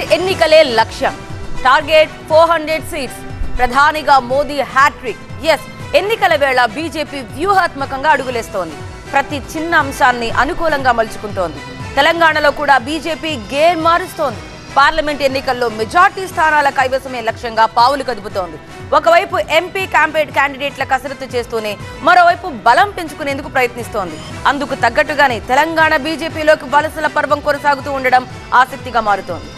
Parliament ఎన్నికలే లక్ష్యం. Target four hundred seats. ప్రధానిగా మోదీ హ్యాట్రిక్. ఎస్ ఎన్నికల వేళ బీజేపీ వ్యూహాత్మకంగా అడుగులేస్తోంది. ప్రతి చిన్న అంశాన్ని అనుకూలంగా మలుచుకుంటోంది. తెలంగాణలో కూడా బీజేపీ గేర్ మారుస్తోంది. పార్లమెంట్ ఎన్నికల్లో మెజార్టీ స్థానాల కైవసమే లక్ష్యంగా పావులు కదుపుతోంది. ఒకవైపు ఎంపీ క్యాంపెయిన్ క్యాండిడేట్ల కసరత్తు చేస్తూనే మరోవైపు బలం పెంచుకునేందుకు ప్రయత్నిస్తోంది. అందుకు తగ్గట్టుగానే తెలంగాణ బీజేపీలోకి వలసల పర్వం కొనసాగుతూ ఉండడం ఆసక్తిగా మారుతోంది.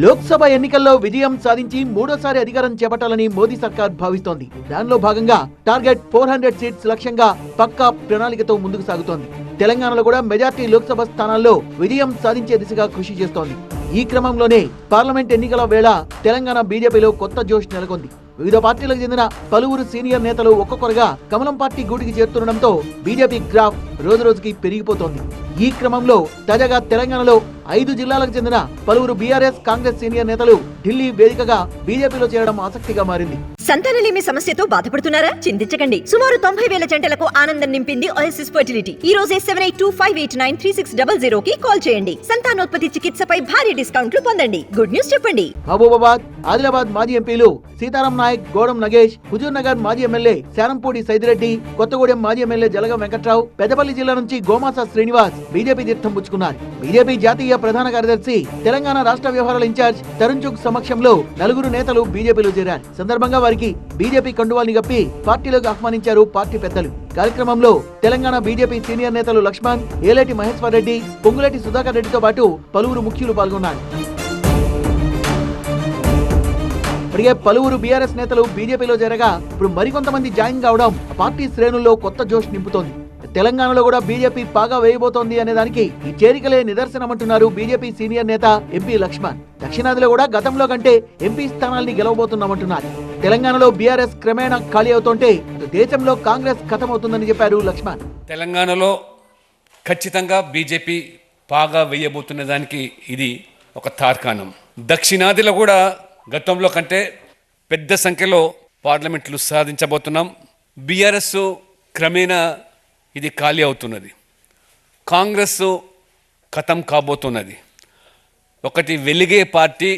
లోక్సభ ఎన్నికల్లో విజయం సాధించి మూడోసారి అధికారం చేపట్టాలని మోదీ సర్కార్ భావిస్తోంది. దానిలో భాగంగా టార్గెట్ ఫోర్ హండ్రెడ్ సీట్స్ లక్ష్యంగా పక్కా ప్రణాళికతో ముందుకు సాగుతోంది. తెలంగాణలో కూడా మెజార్టీ లోక్సభ స్థానాల్లో విజయం సాధించే దిశగా కృషి చేస్తోంది. ఈ క్రమంలోనే పార్లమెంట్ ఎన్నికల వేళ తెలంగాణ బీజేపీలో కొత్త జోష్ నెలకొంది. వివిధ పార్టీలకు చెందిన పలువురు సీనియర్ నేతలు ఒక్కొక్కరుగా కమలం పార్టీ గూటికి చేరుతుండటంతో బీజేపీ గ్రాఫ్ రోజు రోజుకి పెరిగిపోతోంది. ఈ క్రమంలో తాజాగా తెలంగాణలో ఐదు జిల్లాలకు చెందిన పలువురు బీఆర్ఎస్ కాంగ్రెస్ సీనియర్ నేతలు ఢిల్లీ వేదికగా బీజేపీలో చేరడం ఆసక్తిగా మారింది. సంతానలేమి సమస్యతో బాధపడుతున్నారా? చింతించకండి. సుమారు తొంభై వేల జంటలకు ఆనందం నింపింది ఓఎస్ఎస్ ఫర్టిలిటీ ఈ రోజే seven eight two five eight nine three six double zero కి కాల్ చేయండి. సంతానోత్పత్తి చికిత్సపై భారీ డిస్కౌంట్లు పొందండి. గుడ్ న్యూస్ చెప్పండి. మహబూబాబాద్ ఆదిలాబాద్ మాజీ ఎంపీలు సీతారాం నాయక్ గోడం నగేష్ హుజూర్ నగర్ మాజీ ఎమ్మెల్యే శానంపూడి సైదిరెడ్డి కొత్తగూడెం మాజీ ఎమ్మెల్యే జలగం వెంకట్రావు పెద్దపల్లి జిల్లా నుంచి గోమాస శ్రీనివాస్ బీజేపీ తీర్థం పుచ్చుకున్నారు. బీజేపీ జాతీయ ప్రధాన కార్యదర్శి తెలంగాణ రాష్ట్ర వ్యవహారాల ఇన్ఛార్జ్ తరుణ్ చుక్ సమక్షంలో నలుగురు నేతలు బీజేపీలో చేరారు. సందర్భంగా వారికి బీజేపీ కండువాల్ని గప్పి పార్టీలోకి ఆహ్వానించారు పార్టీ పెద్దలు. కార్యక్రమంలో తెలంగాణ బీజేపీ సీనియర్ నేతలు లక్ష్మణ్ ఏలేటి మహేశ్వర్ రెడ్డి పొంగులేటి సుధాకర్ రెడ్డితో పాటు పలువురు ముఖ్యులు పాల్గొన్నారు. ఇప్పటికే పలువురు బీఆర్ఎస్ నేతలు బీజేపీలో చేరగా ఇప్పుడు మరికొంతమంది జాయిన్ కావడం పార్టీ శ్రేణుల్లో కొత్త జోష్ నింపుతోంది. తెలంగాణలో కూడా బీజేపీ పాగా వేయబోతోంది అనే దానికి ఈ చేరికలే నిదర్శనమంటున్నారు బీజేపీ సీనియర్ నేత ఎంపీ లక్ష్మణ్. దక్షిణాదిలో కూడా గతంలో కంటే ఎంపీ స్థానాల్ని గెలవబోతున్నామంటున్నారు. తెలంగాణలో బీఆర్ఎస్ క్రమేణా ఖాళీ అవుతుంటే దేశంలో కాంగ్రెస్ ఖతమవుతుందని చెప్పారు లక్ష్మణ్. తెలంగాణలో ఖచ్చితంగా బీజేపీ బాగా వేయబోతున్న దానికి ఇది ఒక తార్కాణం. దక్షిణాదిలో కూడా గతంలో కంటే పెద్ద సంఖ్యలో పార్లమెంట్లు సాధించబోతున్నాం. బీఆర్ఎస్ క్రమేణా ఇది ఖాళీ అవుతున్నది. కాంగ్రెస్ ఖతం కాబోతున్నది. ఒకటి వెలిగే పార్టీ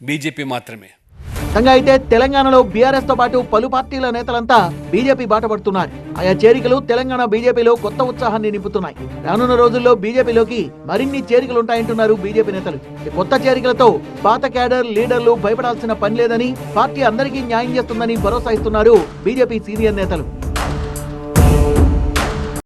బీజేపీ మాత్రమే. సంగా అయితే తెలంగాణలో బీఆర్ఎస్తో పాటు పలు పార్టీల నేతలంతా బీజేపీ బాట పడుతున్నారు. ఆయా చేరికలు తెలంగాణ బీజేపీలో కొత్త ఉత్సాహాన్ని నింపుతున్నాయి. రానున్న రోజుల్లో బీజేపీలోకి మరిన్ని చేరికలు ఉంటాయంటున్నారు బీజేపీ నేతలు. కొత్త చేరికలతో పాత క్యాడర్ లీడర్లు భయపడాల్సిన పని లేదని పార్టీ అందరికీ న్యాయం చేస్తుందని భరోసా ఇస్తున్నారు బీజేపీ సీనియర్ నేతలు.